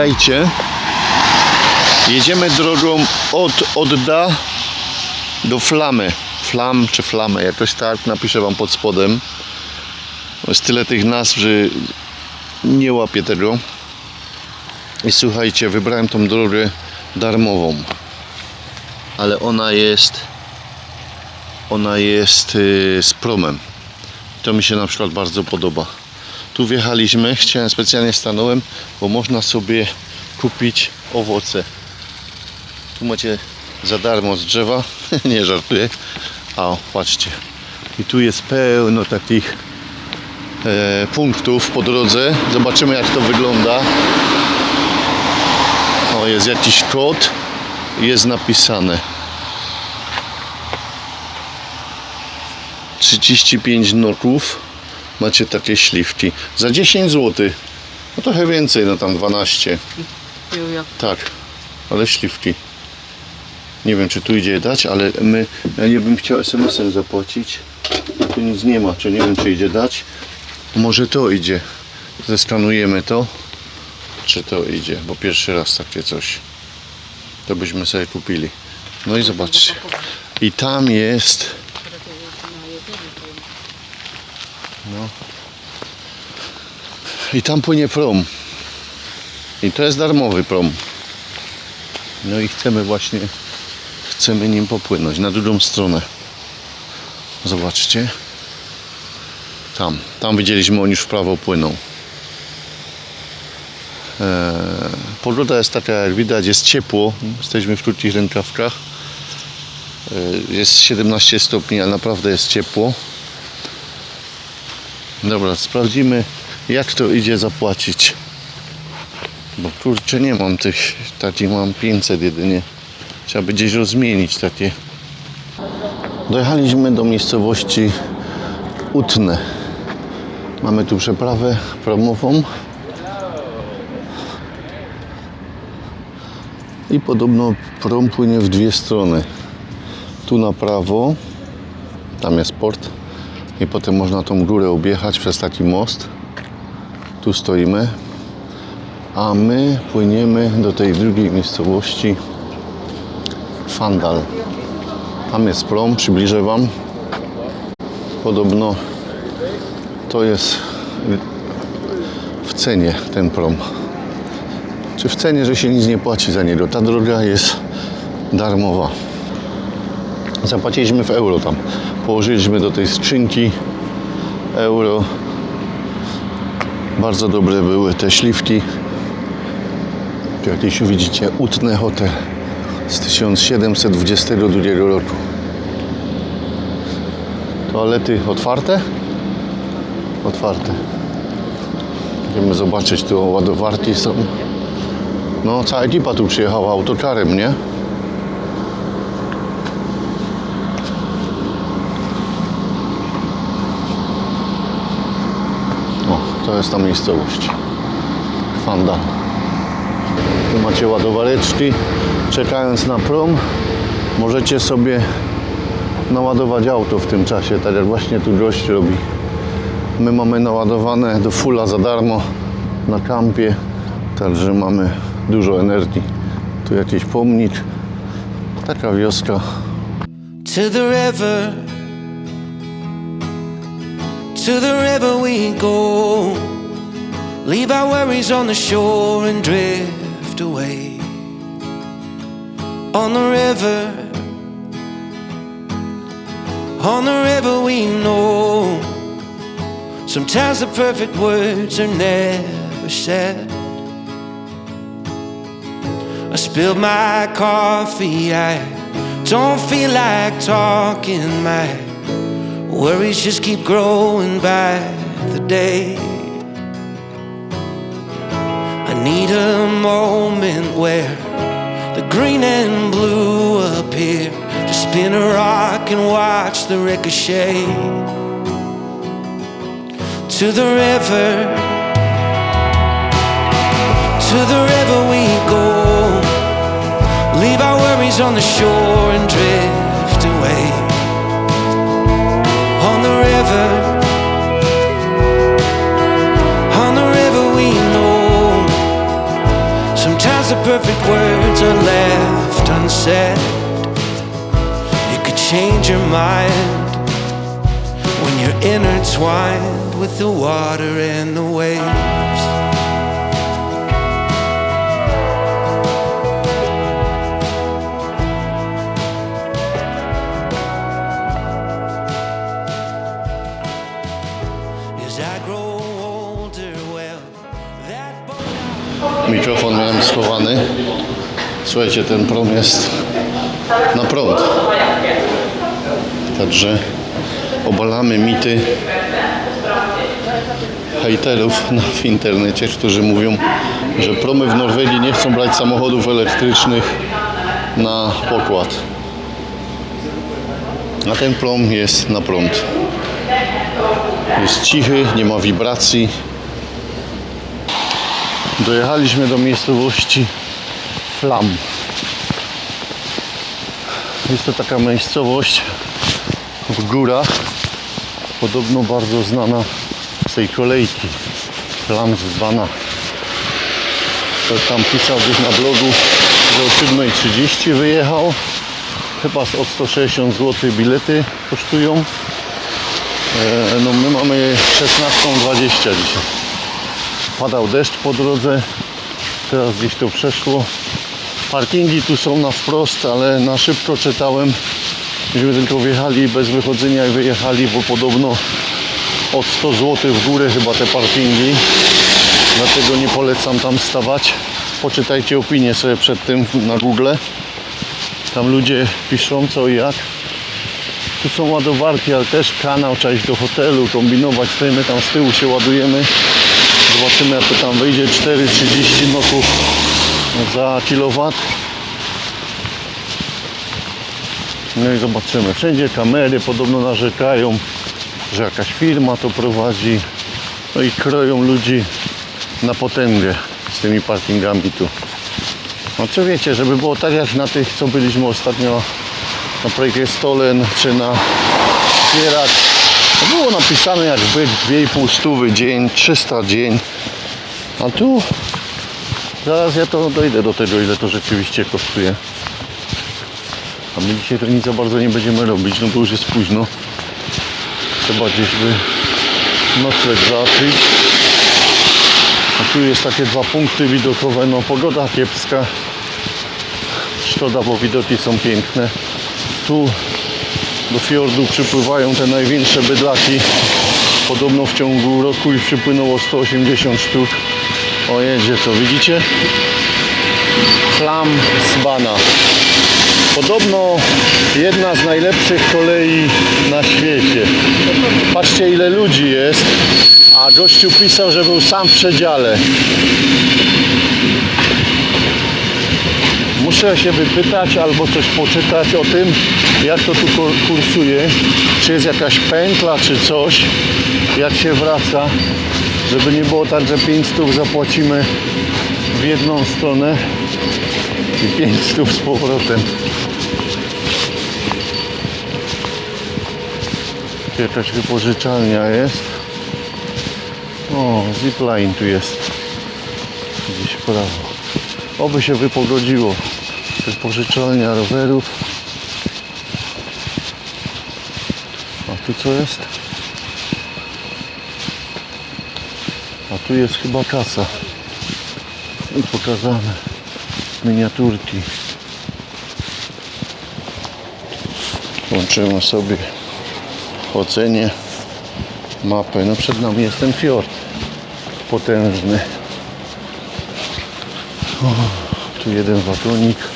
Witajcie. Jedziemy drogą od Odda do Flamy. Flam czy Flamy, jakoś tak napiszę Wam pod spodem. Jest tyle tych nazw, że nie łapię tego. I słuchajcie, wybrałem tą drogę darmową. Ale ona jest ona jest y, z promem. To mi się na przykład bardzo podoba. Tu wjechaliśmy, chciałem specjalnie stanąłem, bo można sobie kupić owoce. Tu macie za darmo z drzewa, nie żartuję. A patrzcie, i tu jest pełno takich e, punktów po drodze. Zobaczymy jak to wygląda. O, jest jakiś kod, jest napisane. 35 noków macie takie śliwki. Za 10 zł no trochę więcej no tam 12 Jujo. tak ale śliwki. Nie wiem czy tu idzie dać ale my ja nie bym chciał SMS-em zapłacić. Tu nic nie ma czy nie wiem czy idzie dać. Może to idzie. Zeskanujemy to. Czy to idzie? Bo pierwszy raz takie coś. To byśmy sobie kupili. No i zobaczcie. I tam jest No. I tam płynie prom. I to jest darmowy prom. No i chcemy właśnie, chcemy nim popłynąć na drugą stronę. Zobaczcie. Tam, tam widzieliśmy, on już w prawo płyną. Eee, pogoda jest taka, jak widać, jest ciepło. Jesteśmy w krótkich rękawkach. Eee, jest 17 stopni, ale naprawdę jest ciepło. Dobra, sprawdzimy jak to idzie zapłacić. Bo kurczę nie mam tych, takich mam 500 jedynie. Trzeba by gdzieś rozmienić takie. Dojechaliśmy do miejscowości Utne. Mamy tu przeprawę promową. I podobno prom płynie w dwie strony. Tu na prawo, tam jest port i potem można tą górę objechać przez taki most. Tu stoimy, a my płyniemy do tej drugiej miejscowości Fandal. Tam jest prom, przybliżę Wam. Podobno to jest w cenie ten prom. Czy w cenie, że się nic nie płaci za niego. Ta droga jest darmowa. Zapłaciliśmy w euro tam. Położyliśmy do tej skrzynki euro. Bardzo dobre były te śliwki. Jakieś widzicie Utne Hotel z 1722 roku. Toalety otwarte? Otwarte. Będziemy zobaczyć, tu ładowarki są. No, cała ekipa tu przyjechała autokarem, nie? O, to jest ta miejscowość. Fanda. Tu macie ładowareczki. Czekając na prom, możecie sobie naładować auto w tym czasie, tak jak właśnie tu gość robi. My mamy naładowane do fulla za darmo na kampie, także mamy dużo energii. Tu jakiś pomnik, taka wioska. To the river, to the river we go. Leave our worries on the shore and drift away. On the river, on the river we know. Sometimes the perfect words are never said. I spilled my coffee, I don't feel like talking. My worries just keep growing by the day. I need a moment where the green and blue appear. to spin a rock and watch the ricochet to the river. To the river we go. Leave our worries on the shore and drift away. Perfect words are left unsaid. You could change your mind when you're intertwined with the water and the waves. As Schowany. Słuchajcie, ten prom jest na prąd. Także obalamy mity hejterów na, w internecie, którzy mówią, że promy w Norwegii nie chcą brać samochodów elektrycznych na pokład. A ten prom jest na prąd. Jest cichy, nie ma wibracji. Dojechaliśmy do miejscowości Flam. Jest to taka miejscowość w górach, podobno bardzo znana z tej kolejki Flam z Dwana. Ktoś tam pisał gdzieś na blogu, że o 7.30 wyjechał. Chyba od 160 zł bilety kosztują. E, No my mamy 16.20 dzisiaj. Padał deszcz po drodze, teraz gdzieś to przeszło. Parkingi tu są na wprost, ale na szybko czytałem, żeśmy tylko wjechali bez wychodzenia i wyjechali, bo podobno od 100 zł w górę chyba te parkingi. Dlatego nie polecam tam stawać. Poczytajcie opinię sobie przed tym na Google. Tam ludzie piszą co i jak. Tu są ładowarki, ale też kanał, trzeba iść do hotelu, kombinować, stoimy tam z tyłu, się ładujemy. Zobaczymy jak to tam wyjdzie 4,30 noków za kilowat. No i zobaczymy. Wszędzie kamery podobno narzekają, że jakaś firma to prowadzi. No i kroją ludzi na potęgę z tymi parkingami tu. No co wiecie, żeby było tak jak na tych, co byliśmy ostatnio na projekcie Stolen czy na Zwierak. Było napisane jak być 2,5 stówy dzień, 300 dzień. A tu zaraz ja to dojdę do tego, ile to rzeczywiście kosztuje. A my dzisiaj to nic za bardzo nie będziemy robić, no bo już jest późno. Trzeba gdzieś by nocleg załatwić. A tu jest takie dwa punkty widokowe, no pogoda kiepska. Szkoda, bo widoki są piękne. Tu do fiordu przypływają te największe bydlaki. Podobno w ciągu roku ich przypłynęło 180 sztuk. O jedzie to, widzicie? Flam z Bana. Podobno jedna z najlepszych kolei na świecie. Patrzcie ile ludzi jest, a gościu pisał, że był sam w przedziale. Muszę się wypytać albo coś poczytać o tym, jak to tu kur- kursuje. Czy jest jakaś pętla, czy coś, jak się wraca, żeby nie było tak, że 5 stów zapłacimy w jedną stronę i 5 stów z powrotem. Jakaś wypożyczalnia jest. O, zipline tu jest. Gdzieś prawo. Oby się wypogodziło. Wypożyczalnia rowerów. A tu co jest? A tu jest chyba kasa. I pokazane miniaturki. Włączymy sobie ocenie mapę. No przed nami jest ten fiord potężny. Tu jeden wagonik.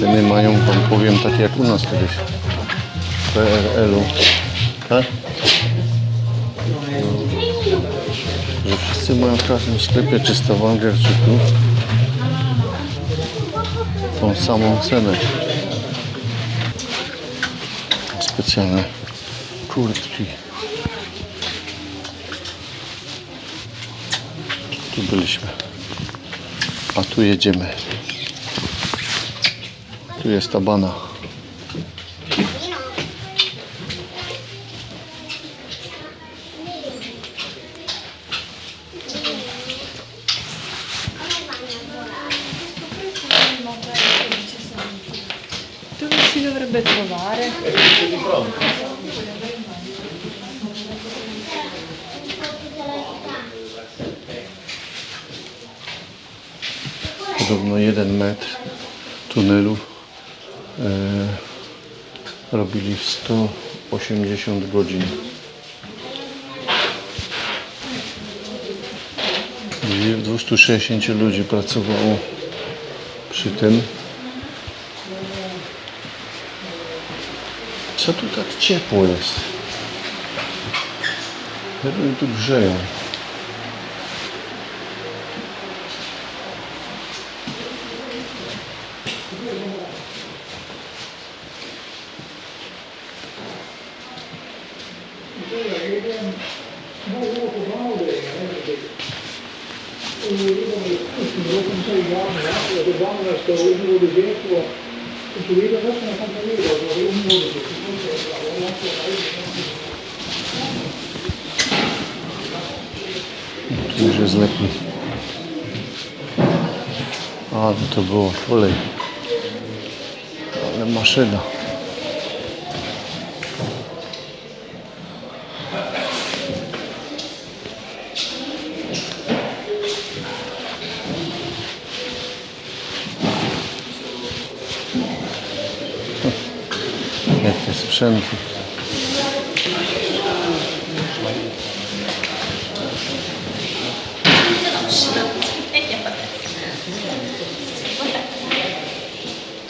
Ceny mają, wam powiem, takie jak u nas kiedyś. W PRL-u. Tak? Że wszyscy mają w każdym sklepie, czy Stavanger, czy tu, tą samą cenę. specjalne kurtki. Tu byliśmy. A tu jedziemy. Tu jest ta bana. Dove si dovrebbe trovare? Podobno jeden metr tunelu robili w 180 godzin. Dwie- 260 ludzi pracowało przy tym. Co tu tak ciepło jest? Oni tu grzeją? Tu już jest lepiej. A, no to było kolej. Ale maszyna. Jakie sprzęty.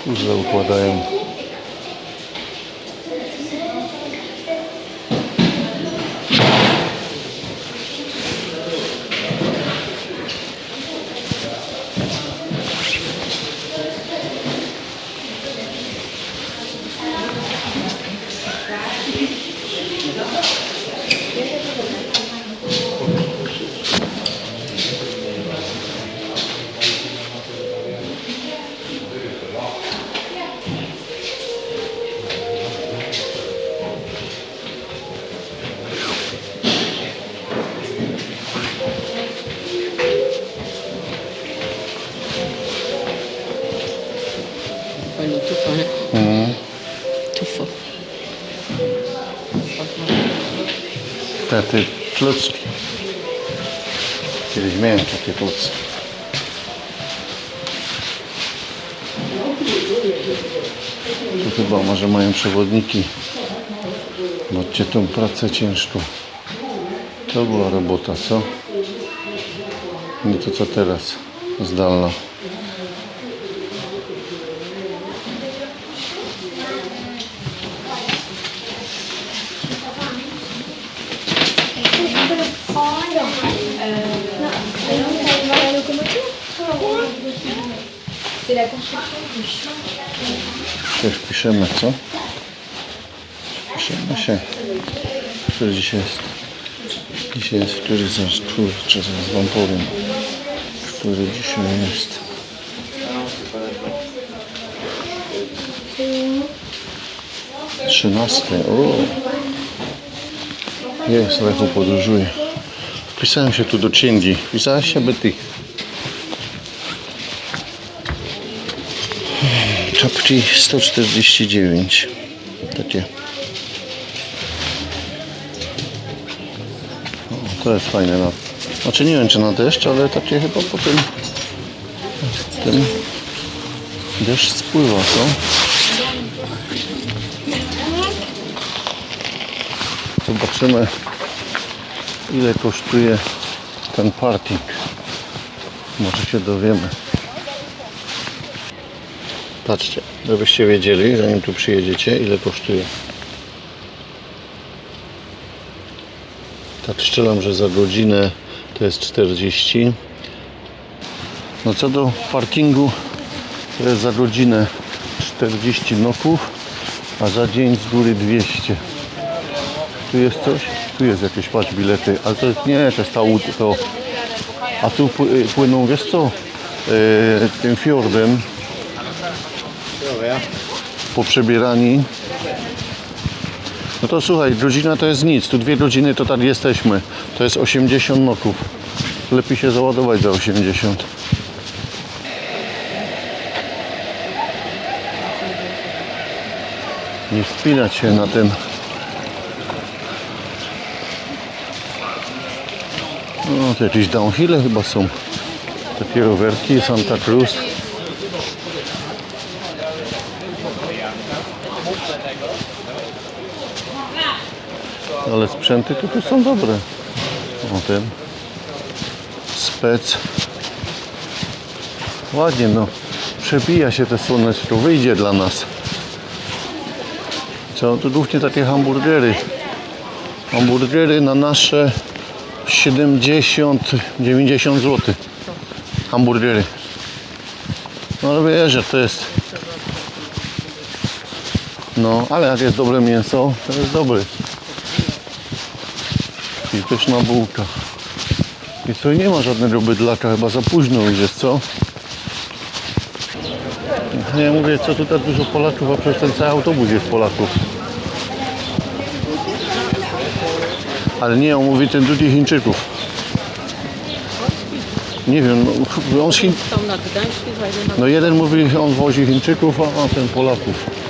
Puzzle układają. Klocki. Tu chyba może mają przewodniki. Zobaczcie tą pracę ciężką. To była robota, co? Nie to co teraz. Zdalna. Też piszemy, co? Piszemy się. Który dzisiaj jest? Dzisiaj jest, który zaraz, kurczę, zaraz wam powiem. Który dzisiaj jest? Trzynasty. O! Jest, Lechu podróżuje. Wpisałem się tu do księgi. Wpisałeś się, Betty? Czapki 149. Takie. O, to jest fajne. No. Znaczy nie wiem czy na deszcz, ale takie chyba po tym, tym deszcz spływa, co? Zobaczymy ile kosztuje ten parking. Może się dowiemy. Patrzcie, żebyście wiedzieli, zanim tu przyjedziecie, ile kosztuje. Tak strzelam, że za godzinę to jest 40. No co do parkingu, to jest za godzinę 40 noków, a za dzień z góry 200. Tu jest coś? Tu jest jakieś patrz bilety, ale to jest, nie, to jest ta to... A tu pły- płyną, wiesz co, e, tym fiordem poprzebierani. No to słuchaj, godzina to jest nic, tu dwie godziny to tak jesteśmy. To jest 80 noków. Lepiej się załadować za 80. Nie wspinać się na tym. No to jakieś downhille chyba są. Takie rowerki, Santa Cruz. Ale sprzęty to tu są dobre. O ten. Spec. Ładnie no. Przebija się te słoneczko. Wyjdzie dla nas. Co? Tu głównie takie hamburgery. Hamburgery na nasze 70-90 zł. Hamburgery. No ale wiesz, że to jest. No, ale jak jest dobre mięso, to jest dobry. Pyszna bułka. I co, nie ma żadnego bydlaka, chyba za późno już jest, co? No Ja mówię, co tutaj dużo Polaków, a przecież ten cały autobus jest Polaków. Ale nie, on mówi ten drugi Chińczyków. Nie wiem, no, on z na No jeden mówi, on wozi Chińczyków, a ten Polaków.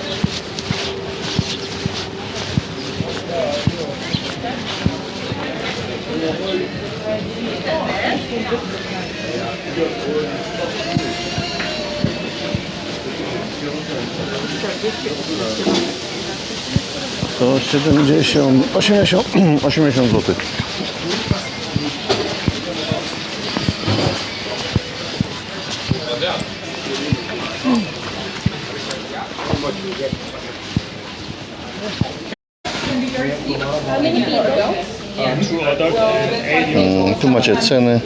70, 80, 80 zł. Tu macie ceny.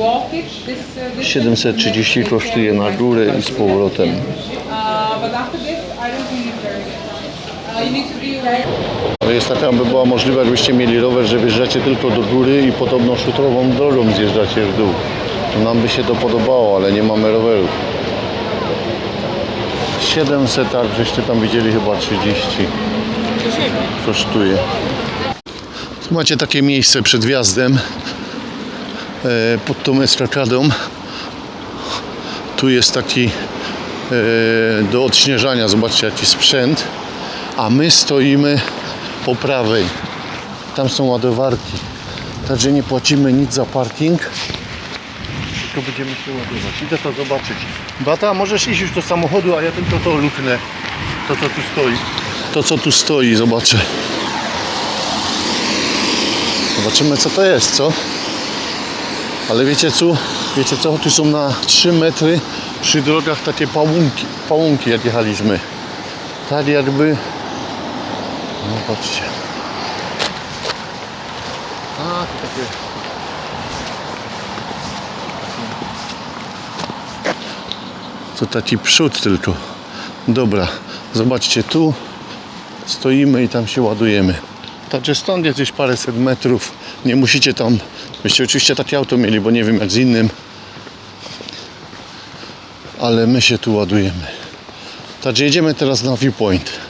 730 kosztuje na górę i z powrotem. Jest taka, by była możliwe, jakbyście mieli rower, że wjeżdżacie tylko do góry i podobno szutrową drogą zjeżdżacie w dół. To nam by się to podobało, ale nie mamy rowerów. 700, tak, żeście tam widzieli chyba 30 kosztuje. Tu macie takie miejsce przed wjazdem e, pod tą estrakadą. Tu jest taki e, do odśnieżania, zobaczcie jaki sprzęt. A my stoimy po prawej. Tam są ładowarki. Także nie płacimy nic za parking. Tylko będziemy się ładować. Idę to zobaczyć. Bata, możesz iść już do samochodu, a ja tylko to luknę. To co tu stoi. To co tu stoi, zobaczę. Zobaczymy co to jest, co? Ale wiecie co? Wiecie co? Tu są na 3 metry przy drogach takie pałunki, pałunki jak jechaliśmy. Tak jakby no patrzcie. A, to takie... To taki przód tylko. Dobra, zobaczcie tu stoimy i tam się ładujemy. Także stąd jest gdzieś paręset metrów. Nie musicie tam, byście oczywiście takie auto mieli, bo nie wiem jak z innym. Ale my się tu ładujemy. Także jedziemy teraz na viewpoint.